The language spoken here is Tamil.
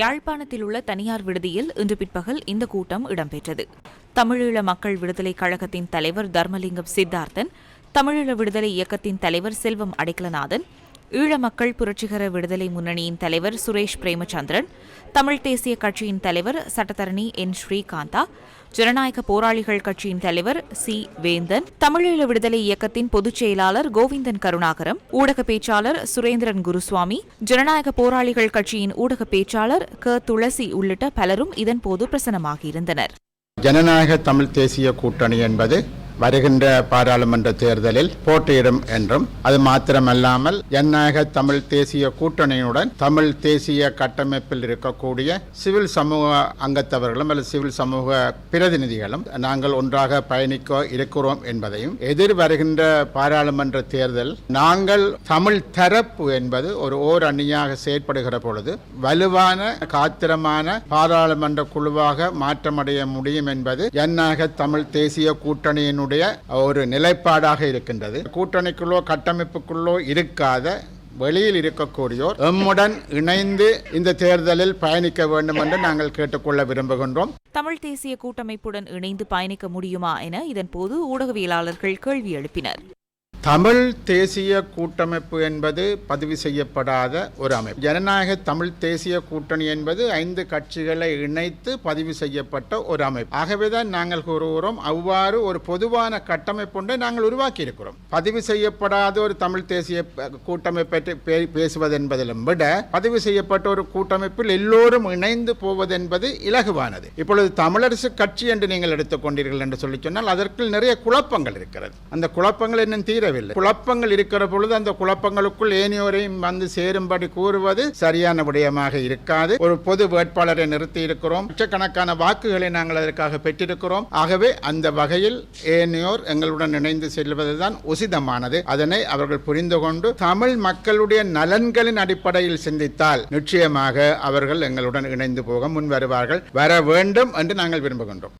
யாழ்ப்பாணத்தில் உள்ள தனியார் விடுதியில் இன்று பிற்பகல் இந்த கூட்டம் இடம்பெற்றது. தமிழீழ மக்கள் விடுதலை கழகத்தின் தலைவர் தர்மலிங்கம் சித்தார்த்தன் தமிழீழ விடுதலை இயக்கத்தின் தலைவர் செல்வம் அடைக்கலநாதன் ஈழ மக்கள் புரட்சிகர விடுதலை முன்னணியின் தலைவர் சுரேஷ் பிரேமச்சந்திரன் தமிழ் தேசிய கட்சியின் தலைவர் சட்டத்தரணி என். ஸ்ரீகாந்தா ஜனநாயக போராளிகள் கட்சியின் தலைவர் சி. வேந்தன் தமிழீழ விடுதலை இயக்கத்தின் பொதுச் செயலாளர் கோவிந்தன் கருணாகரம் ஊடக பேச்சாளர் சுரேந்திரன் குருசுவாமி ஜனநாயக போராளிகள் கட்சியின் ஊடக பேச்சாளர் க. துளசி உள்ளிட்ட பலரும் இதன்போது பிரசனமாகியிருந்தனர் ஜனநாயக தமிழ் தேசிய கூட்டணி என்பது வருகின்ற பாராளுமன்ற தேர்தலில் போட்டியிடும் என்றும் அது மாத்திரமல்லாமல் ஜனநாயக தமிழ் தேசிய கூட்டணியுடன் தமிழ் தேசிய கட்டமைப்பில் இருக்கக்கூடிய சிவில் சமூக அங்கத்தவர்களும் அல்லது சிவில் சமூக பிரதிநிதிகளும் நாங்கள் ஒன்றாக பயணிக்க இருக்கிறோம் என்பதையும் எதிர் வருகின்ற பாராளுமன்ற தேர்தல் நாங்கள் தமிழ் தரப்பு என்பது ஒரு ஓர் அணியாக செயற்படுகிற பொழுது வலுவான காத்திரமான பாராளுமன்ற குழுவாக மாற்றமடைய முடியும் என்பது ஜனநாயக தமிழ் தேசிய கூட்டணியினுடைய ஒரு நிலைப்பாடாக இருக்கின்றது. கூட்டணிக்குள்ளோ கட்டமைப்புக்குள்ளோ இருக்காத வெளியில் இருக்கக்கூடியோர் எம்முடன் இணைந்து இந்த தேர்தலில் பயணிக்க வேண்டும் என்று நாங்கள் கேட்டுக்கொள்ள விரும்புகின்றோம். தமிழ் தேசிய கூட்டமைப்புடன் இணைந்து பயணிக்க முடியுமா என இதன்போது ஊடகவியலாளர்கள் கேள்வி எழுப்பினர். தமிழ் தேசிய கூட்டமைப்பு என்பது பதிவு செய்யப்படாத ஒரு அமைப்பு. ஜனநாயக தமிழ் தேசிய கூட்டணி என்பது ஐந்து கட்சிகளை இணைத்து பதிவு செய்யப்பட்ட ஒரு அமைப்பு. ஆகவேதான் நாங்கள் கூறுகிறோம் அவ்வாறு ஒரு பொதுவான கட்டமைப்பு ஒன்றை நாங்கள் உருவாக்கி இருக்கிறோம் பதிவு செய்யப்படாத ஒரு தமிழ் தேசிய கூட்டமைப்பை பற்றி பே- பேசுவது என்பதிலும் விட பதிவு செய்யப்பட்ட ஒரு கூட்டமைப்பில் எல்லோரும் இணைந்து போவது என்பது இலகுவானது. இப்பொழுது தமிழரசு கட்சி என்று நீங்கள் எடுத்துக்கொண்டீர்கள் என்று சொல்லி சொன்னால் அதற்குள் நிறைய குழப்பங்கள் இருக்கிறது. அந்த குழப்பங்கள் இன்னும் தீரவில்லை. குழப்பங்கள் இருக்கிற பொழுது அந்த குழப்பங்களுக்குள் ஏனையோரையும் வந்து சேரும்படி கூறுவது சரியான விடயமாக இருக்காது. ஒரு பொது வேட்பாளரை நிறுத்தி இருக்கிறோம் லட்சக்கணக்கான வாக்குகளை நாங்கள் அதற்காக பெற்றிருக்கிறோம். ஆகவே அந்த வகையில் ஏனையோர் எங்களுடன் இணைந்து செல்வதுதான் உசிதமானது. அதனை அவர்கள் புரிந்து கொண்டு தமிழ் மக்களுடைய நலன்களின் அடிப்படையில் சிந்தித்தால் நிச்சயமாக அவர்கள் எங்களுடன் இணைந்து போக முன் வருவார்கள் வர வேண்டும் என்று நாங்கள் விரும்புகின்றோம்.